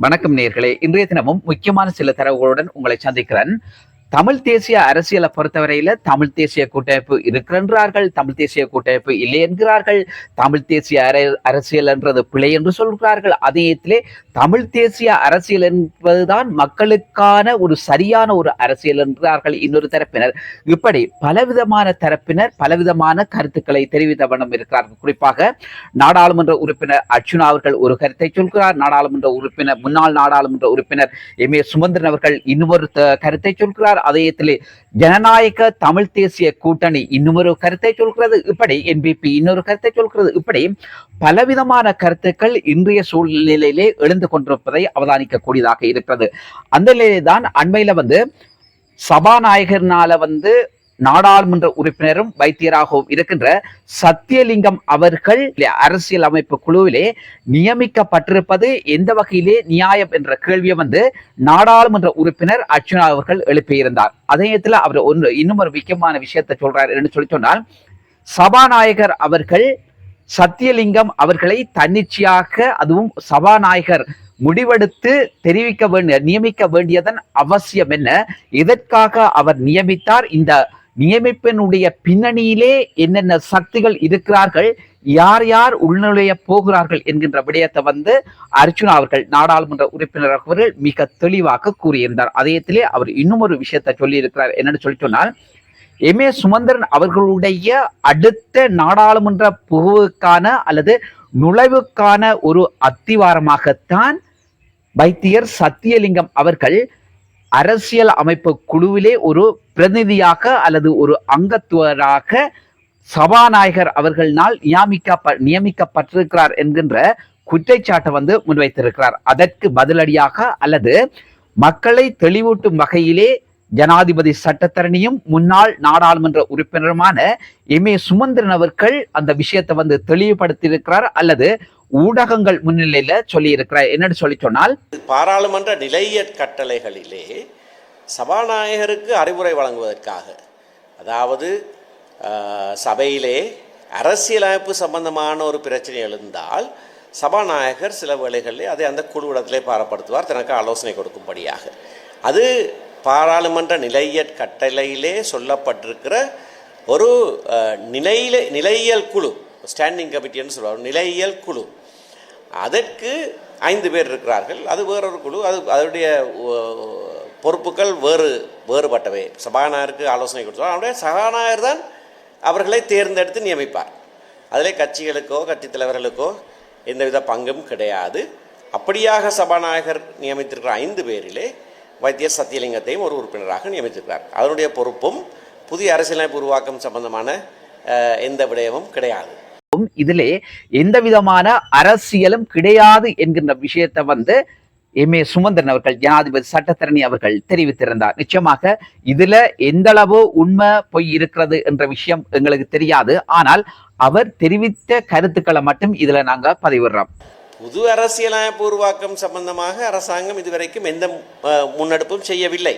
வணக்கம் நேர்களே. இன்றைய தினமும் முக்கியமான சில தரவுகளுடன் உங்களை சந்திக்கிறேன். தமிழ் தேசிய அரசியலை பொறுத்தவரையில தமிழ் தேசிய கூட்டமைப்பு இருக்கின்றார்கள் தமிழ் தேசிய கூட்டமைப்பு இல்லை என்கிறார்கள் தமிழ் தேசிய அர- அரசியல் என்றது பிழை என்று சொல்கிறார்கள். அதே தமிழ் தேசிய அரசியல் என்பதுதான் மக்களுக்கான ஒரு சரியான ஒரு அரசியல் என்கிறார்கள் இன்னொரு தரப்பினர். இப்படி பலவிதமான தரப்பினர் பலவிதமான கருத்துக்களை தெரிவித்த வண்ணம் இருக்கிறார்கள். குறிப்பாக நாடாளுமன்ற உறுப்பினர் அர்ச்சுனா அவர்கள் ஒரு கருத்தை சொல்கிறார் நாடாளுமன்ற உறுப்பினர் முன்னாள் நாடாளுமன்ற உறுப்பினர் எம் ஏ சுமந்திரன் அவர்கள் இன்னொரு கருத்தை சொல்கிறார். அதயத்திலே ஜனநாயக தமிழ் தேசிய கூட்டணி இன்னுமொரு கருத்தை சொல்கிறது. இப்படி என்பிபி இன்னொரு கருத்தை சொல்கிறது. இப்படி பலவிதமான கருத்துக்கள் இன்றைய சூழ்நிலையிலே எழுந்து கொண்டிருப்பதை அவதானிக்கக்கூடியதாக இருக்கிறது. அந்த நிலையில்தான் அண்மையில் அண்மையில வந்து சபாநாயகர்னால வந்து நாடாளுமன்ற உறுப்பினரும் வைத்தியராகவும் இருக்கின்ற சத்தியலிங்கம் அவர்கள் அரசியல் அமைப்பு குழுவிலே நியமிக்கப்பட்டிருப்பது எந்த வகையிலே நியாயம் என்ற கேள்வியை வந்து நாடாளுமன்ற உறுப்பினர் அர்ச்சுனா அவர்கள் எழுப்பியிருந்தார். அதே நேரத்தில் அவர் ஒன்று இன்னும் ஒரு முக்கியமான விஷயத்தை சொல்றார் என்று சொல்லி சொன்னால் சபாநாயகர் அவர்கள் சத்தியலிங்கம் அவர்களை தன்னிச்சையாக அதுவும் சபாநாயகர் முடிவெடுத்து தெரிவிக்க வேண்டிய நியமிக்க வேண்டியதன் அவசியம் என்ன? எதற்காக அவர் நியமித்தார்? இந்த நியமிப்பினுடைய பின்னணியிலே என்னென்ன சக்திகள் இருக்கிறார்கள் யார் யார் உள்நுழைய போகிறார்கள் என்கின்ற விடயத்தை வந்து அர்ஜுனா அவர்கள் நாடாளுமன்ற உறுப்பினர் அவர்கள் மிக தெளிவாக கூறியிருந்தார். அதயத்திலே அவர் இன்னும் ஒரு விஷயத்தை சொல்லியிருக்கிறார். என்னன்னு சொல்லி சொன்னால் எம் ஏ சுமந்திரன் அவர்களுடைய அடுத்த நாடாளுமன்ற புகுவுக்கான அல்லது நுழைவுக்கான ஒரு அத்திவாரமாகத்தான் வைத்தியர் சத்தியலிங்கம் அவர்கள் அரசியல் அமைப்பு குழுவிலே ஒரு பிரதிநிதியாக அல்லது ஒரு அங்கத்துவராக சபாநாயகர் அவர்களால் நியமிக்க நியமிக்கப்பட்டிருக்கிறார் என்கின்ற குற்றச்சாட்டை வந்து முன்வைத்திருக்கிறார். அதற்கு பதிலடியாக அல்லது மக்களை தெளிவூட்டும் வகையிலே ஜனாதிபதி சட்டத்தரணியும் முன்னாள் நாடாளுமன்ற உறுப்பினருமான எம் ஏ சுமந்திரன் அவர்கள் அந்த விஷயத்தை வந்து தெளிவுபடுத்தியிருக்கிறார். அல்லது ஊடகங்கள் முன்னிலையில சொல்லி இருக்கிறார் என்னன்னு சொல்லி சொன்னால் பாராளுமன்ற நிலைய கட்டளைகளிலே சபாநாயகருக்கு அறிவுரை வழங்குவதற்காக அதாவது சபையிலே அரசியலமைப்பு சம்பந்தமான ஒரு பிரச்சனை எழுந்தால் சபாநாயகர் சில வேளைகளிலே அதை அந்த குழுவிடத்திலே பாரப்படுத்துவார் தனக்கு ஆலோசனை கொடுக்கும்படியாக. அது பாராளுமன்ற நிலைய கட்டளையிலே சொல்லப்பட்டிருக்கிற ஒரு நிலையில நிலையியல் குழு ஸ்டாண்டிங் கமிட்டின்னு சொல்லுவார் நிலையியல் குழு. அதற்கு ஐந்து பேர் இருக்கிறார்கள். அது வேறொரு குழு. அது அதனுடைய பொறுப்புகள் வேறு வேறுபட்டவை. சபாநாயகருக்கு ஆலோசனை கொடுத்தார் அவருடைய சபாநாயகர் தான் அவர்களை தேர்ந்தெடுத்து நியமிப்பார். அதில் கட்சிகளுக்கோ கட்சித் தலைவர்களுக்கோ எந்தவித பங்கும் கிடையாது. அப்படியாக சபாநாயகர் நியமித்திருக்கிற ஐந்து பேரிலே வைத்திய சத்தியலிங்கத்தையும் ஒரு உறுப்பினராக நியமித்திருக்கிறார். அதனுடைய பொறுப்பும் புதிய அரசியலமைப்பு உருவாக்கம் சம்பந்தமான எந்த விடயமும் கிடையாது. இதிலே எந்த விதமான அரசியலும் கிடையாது என்கின்ற விஷயத்தை வந்து எம் ஏ சுமந்திரன் அவர்கள் ஜனாதிபதி சட்டத்தரணி அவர்கள் தெரிவித்திருந்தார். நிச்சயமாக இதுல எந்த அளவு உண்மை பொய் இருக்கிறது என்ற விஷயம் எங்களுக்கு தெரியாது. ஆனால் அவர் தெரிவித்த கருத்துக்களை மட்டும் இதுல நாங்க பதிவிடுறோம். புது அரசியலமைப்பு உருவாக்கம் சம்பந்தமாக அரசாங்கம் இதுவரைக்கும் எந்த முன்னெடுப்பும் செய்யவில்லை.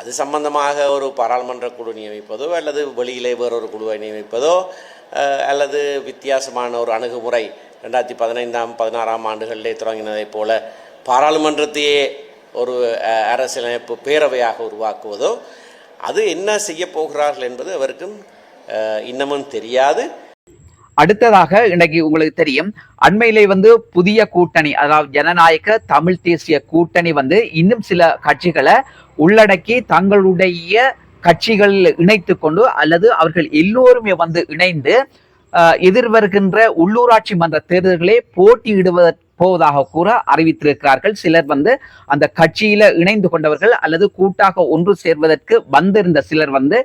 அது சம்பந்தமாக ஒரு பாராளுமன்ற குழு நியமிப்பதோ அல்லது வெளியிலே வேறொரு குழுவை நியமிப்பதோ அல்லது வித்தியாசமான ஒரு அணுகுமுறை ரெண்டாயிரத்தி பதினைந்தாம் பதினாறாம் ஆண்டுகளிலே தொடங்கினதைப் போல பாராளுமன்றத்தையே ஒரு அரசியலமைப்பு பேரவையாக உருவாக்குவதோ அது என்ன செய்ய போகிறார்கள் என்பது அவருக்கும் இன்னமும் தெரியாது. அடுத்ததாக இன்னைக்கு உங்களுக்கு தெரியும் அண்மையிலே வந்து புதிய கூட்டணி அதாவது ஜனநாயக தமிழ் தேசிய கூட்டணி வந்து இன்னும் சில கட்சிகளை உள்ளடக்கி தங்களுடைய கட்சிகளில் இணைத்து கொண்டு அல்லது அவர்கள் எல்லோருமே வந்து இணைந்து எதிர்வருகின்ற உள்ளூராட்சி மன்ற தேர்தல்களே போட்டியிடுவதற்கு போவதாக கூற அறிவித்திருக்கிறார்கள். சிலர் வந்து அந்த கட்சியில இணைந்து கொண்டவர்கள் அல்லது கூட்டாக ஒன்று சேர்வதற்கு வந்திருந்த சிலர் வந்து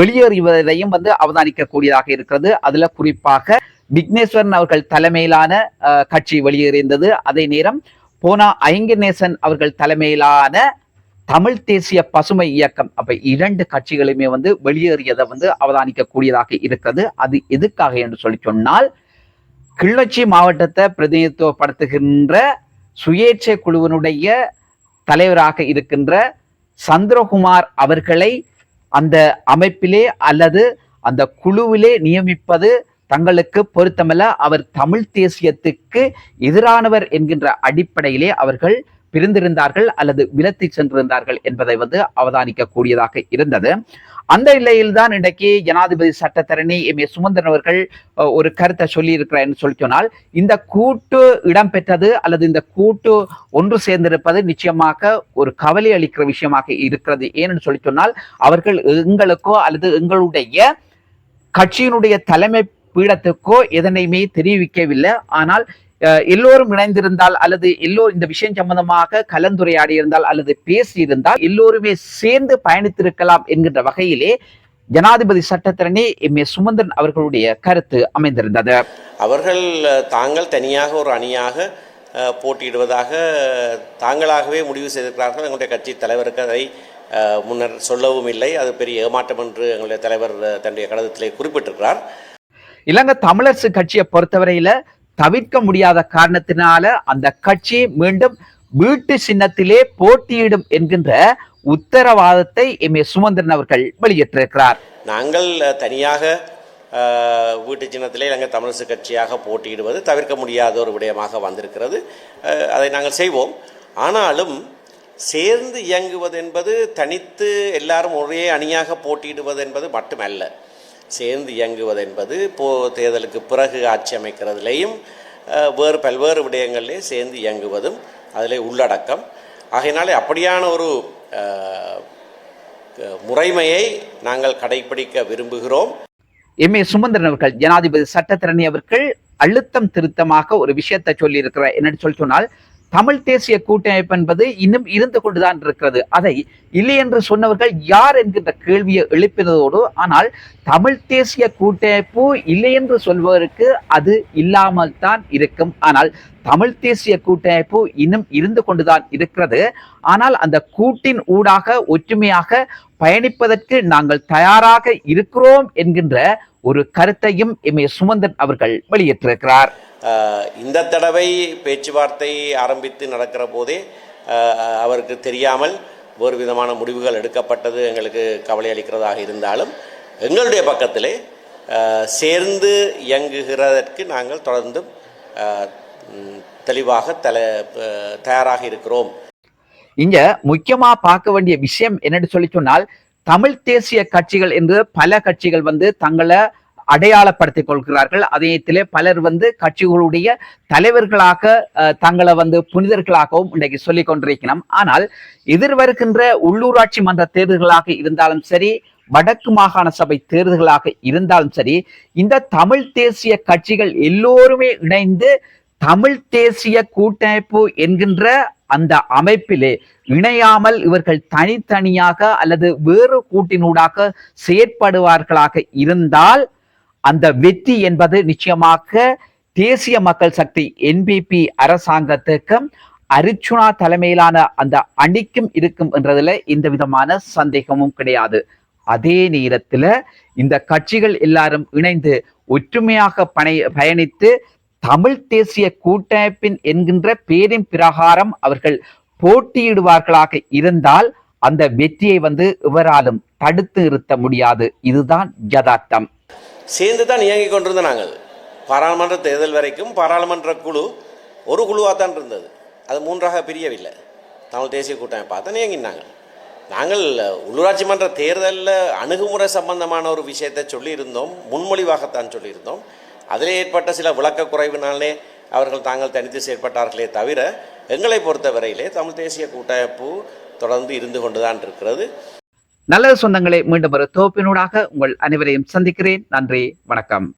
வெளியேறுவதையும் வந்து அவதானிக்கக்கூடியதாக இருக்கிறது. அதுல குறிப்பாக விக்னேஸ்வரன் அவர்கள் தலைமையிலான கட்சி வெளியேறியிருந்தது. அதே நேரம் போனா ஐங்கநேசன் அவர்கள் தலைமையிலான தமிழ் தேசிய பசுமை இயக்கம். அப்ப இரண்டு கட்சிகளுமே வந்து வெளியேறியதை வந்து அவதானிக்கக்கூடியதாக இருக்கிறது. அது எதுக்காக என்று சொல்லி சொன்னால் கிள்ளச்சி மாவட்டத்தை பிரதிநிதித்துவப்படுத்துகின்ற சுயேட்சை குழுவினுடைய தலைவராக இருக்கின்ற சந்திரகுமார் அவர்களை அந்த அமைப்பிலே அல்லது அந்த குழுவிலே நியமிப்பது தங்களுக்கு பொருத்தமல்ல. அவர் தமிழ் தேசியத்துக்கு எதிரானவர் என்கின்ற அடிப்படையிலே அவர்கள் பிரிந்திருந்தார்கள் அல்லது விலத்தி சென்றிருந்தார்கள் என்பதை வந்து அவதானிக்க கூடியதாக இருந்தது. அந்த நிலையில்தான் இன்றைக்கு ஜனாதிபதி சட்டத்தரணி எம். ஏ. சுமந்திரன் அவர்கள் ஒரு கருத்தை சொல்லி என்று சொல்லி சொன்னால் இந்த கூட்டு இடம்பெற்றது அல்லது இந்த கூட்டு ஒன்று சேர்ந்திருப்பது நிச்சயமாக ஒரு கவலை அளிக்கிற விஷயமாக இருக்கிறது. ஏன்னு சொல்லி சொன்னால் அவர்கள் எங்களுக்கோ அல்லது எங்களுடைய கட்சியினுடைய தலைமை பீடத்துக்கோ எதனையுமே தெரிவிக்கவில்லை. ஆனால் எல்லோரும் இணைந்திருந்தால் அல்லது எல்லோ இந்த விஷயம் சம்பந்தமாக கலந்துரையாடி இருந்தால் அல்லது பேசியிருந்தால் எல்லோருமே சேர்ந்து பயணித்திருக்கலாம் என்கின்ற வகையிலே ஜனாதிபதி சட்டத்திரணி எம். ஏ. சுமந்திரன் அவர்களுடைய கருத்து அமைந்திருந்தது. அவர்கள் தாங்கள் தனியாக ஒரு அணியாக போட்டியிடுவதாக தாங்களாகவே முடிவு செய்திருக்கிறார்கள். எங்களுடைய கட்சி தலைவருக்கு அதை முன்னர் சொல்லவும் இல்லை. அது பெரிய ஏமாற்றம் என்று எங்களுடைய தலைவர் தன்னுடைய கடிதத்திலே குறிப்பிட்டிருக்கிறார். இலங்கை தமிழரசு கட்சியை பொறுத்தவரையில தவிர்க்க முடியாத காரணத்தினால அந்த கட்சி மீண்டும் வீட்டு சின்னத்திலே போட்டியிடும் என்கின்ற உத்தரவாதத்தை எம் ஏ சுமந்திரன் அவர்கள் வெளியிட்டிருக்கிறார். நாங்கள் தனியாக வீட்டு சின்னத்திலே இலங்கை தமிழரசு கட்சியாக போட்டியிடுவது தவிர்க்க முடியாத ஒரு விடயமாக வந்திருக்கிறது. அதை நாங்கள் செய்வோம். ஆனாலும் சேர்ந்து இயங்குவது என்பது தனித்து எல்லாரும் ஒரே அணியாக போட்டியிடுவது என்பது மட்டுமல்ல. சேர்ந்து இயங்குவது என்பது போ தேர்தலுக்கு பிறகு ஆட்சி அமைக்கிறதுலேயும் வேறு பல்வேறு விடயங்களிலே சேர்ந்து இயங்குவதும் அதிலே உள்ளடக்கம். ஆகையினாலே அப்படியான ஒரு முறைமையை நாங்கள் கடைபிடிக்க விரும்புகிறோம். எம். ஏ. சுமந்திரன் அவர்கள் ஜனாதிபதி சட்டத்திரணி அவர்கள் அழுத்தம் திருத்தமாக ஒரு விஷயத்தை சொல்லியிருக்கிறார். என்னன்னு சொல்லி சொன்னால் தமிழ் தேசிய கூட்டமைப்பு என்பது இன்னும் இருந்து கொண்டுதான் இருக்கிறது. அதை இல்லை என்று சொன்னவர்கள் யார் என்கின்ற கேள்வியை எழுப்பினதோடு ஆனால் தமிழ் தேசிய கூட்டமைப்பு இல்லை என்று சொல்வதற்கு அது இல்லாமல் தான் இருக்கும். ஆனால் தமிழ் தேசிய கூட்டமைப்பு இன்னும் இருந்து கொண்டுதான் இருக்கிறது. ஆனால் அந்த கூட்டின் ஊடாக ஒற்றுமையாக பயணிப்பதற்கு நாங்கள் தயாராக இருக்கிறோம் என்கின்ற ஒரு கருத்தையும் எம். ஏ. சுமந்தன் அவர்கள் வெளியிட்டிருக்கிறார். இந்த தடவை பேச்சுவார்த்தை ஆரம்பித்து நடக்கிற போதே அவருக்கு தெரியாமல் வேறு விதமான முடிவுகள் எடுக்கப்பட்டது எங்களுக்கு கவலை அளிக்கிறதாக இருந்தாலும் எங்களுடைய பக்கத்திலே சேர்ந்து இயங்குகிறதற்கு நாங்கள் தொடர்ந்தும் தெளிவாக தல தயாராக இருக்கிறோம். இங்க முக்கியமா பார்க்க வேண்டிய விஷயம் என்னன்னு சொல்லி சொன்னால் தமிழ் தேசிய கட்சிகள் என்று பல கட்சிகள் வந்து தங்களை அடையாளப்படுத்திக் கொள்கிறார்கள். அதேத்திலே பலர் வந்து கட்சிகளுடைய தலைவர்களாக தங்களை வந்து புனிதர்களாகவும் இன்றைக்கு சொல்லிக் கொண்டிருக்கிறோம். ஆனால் எதிர்வருகின்ற உள்ளூராட்சி மன்ற தேர்தல்களாக இருந்தாலும் சரி வடக்கு மாகாண சபை தேர்தல்களாக இருந்தாலும் சரி இந்த தமிழ் தேசிய கட்சிகள் எல்லோருமே இணைந்து தமிழ் தேசிய கூட்டமைப்பு என்கின்ற அந்த அமைப்பிலே இணையாமல் இவர்கள் தனித்தனியாக அல்லது வேறு கூட்டினூடாக செயற்படுவார்களாக இருந்தால் அந்த வெற்றி என்பது நிச்சயமாக தேசிய மக்கள் சக்தி என்பிபி அரசாங்கத்துக்கும் அரிச்சுனா தலைமையிலான அந்த அணிக்கும் இருக்கும் என்றதுல எந்த விதமான சந்தேகமும் கிடையாது. அதே நேரத்தில் இந்த கட்சிகள் எல்லாரும் இணைந்து ஒற்றுமையாக பணி பயணித்து தமிழ் தேசிய கூட்டமைப்பின் என்கின்ற பேரின் பிரகாரம் அவர்கள் போட்டியிடுவார்களாக இருந்தால் அந்த வெற்றியை வந்து இவராலும் தடுத்து நிறுத்த முடியாது. இதுதான் யதார்த்தம். சேர்ந்து தான் இயங்கிக் கொண்டிருந்த நாங்கள். பாராளுமன்ற தேர்தல் வரைக்கும் பாராளுமன்ற குழு ஒரு குழுவாக தான் இருந்தது. அது மூன்றாக பிரியவில்லை. தமிழ் தேசிய கூட்டமைப்பாக தான் இயங்கினாங்க. நாங்கள் உள்ளூராட்சி மன்ற தேர்தலில் அணுகுமுறை சம்பந்தமான ஒரு விஷயத்தை சொல்லியிருந்தோம். முன்மொழிவாகத்தான் சொல்லியிருந்தோம். அதில் ஏற்பட்ட சில விளக்க குறைவினாலே அவர்கள் தாங்கள் தனித்து செயற்பட்டார்களே தவிர எங்களை பொறுத்தவரையிலே தமிழ் தேசிய கூட்டமைப்பு தொடர்ந்து இருந்து கொண்டுதான் இருக்கிறது. நல்ல சொந்தங்களை மீண்டும் ஒரு தொகுப்பினூடாக உங்கள் அனைவரையும் சந்திக்கிறேன். நன்றி வணக்கம்.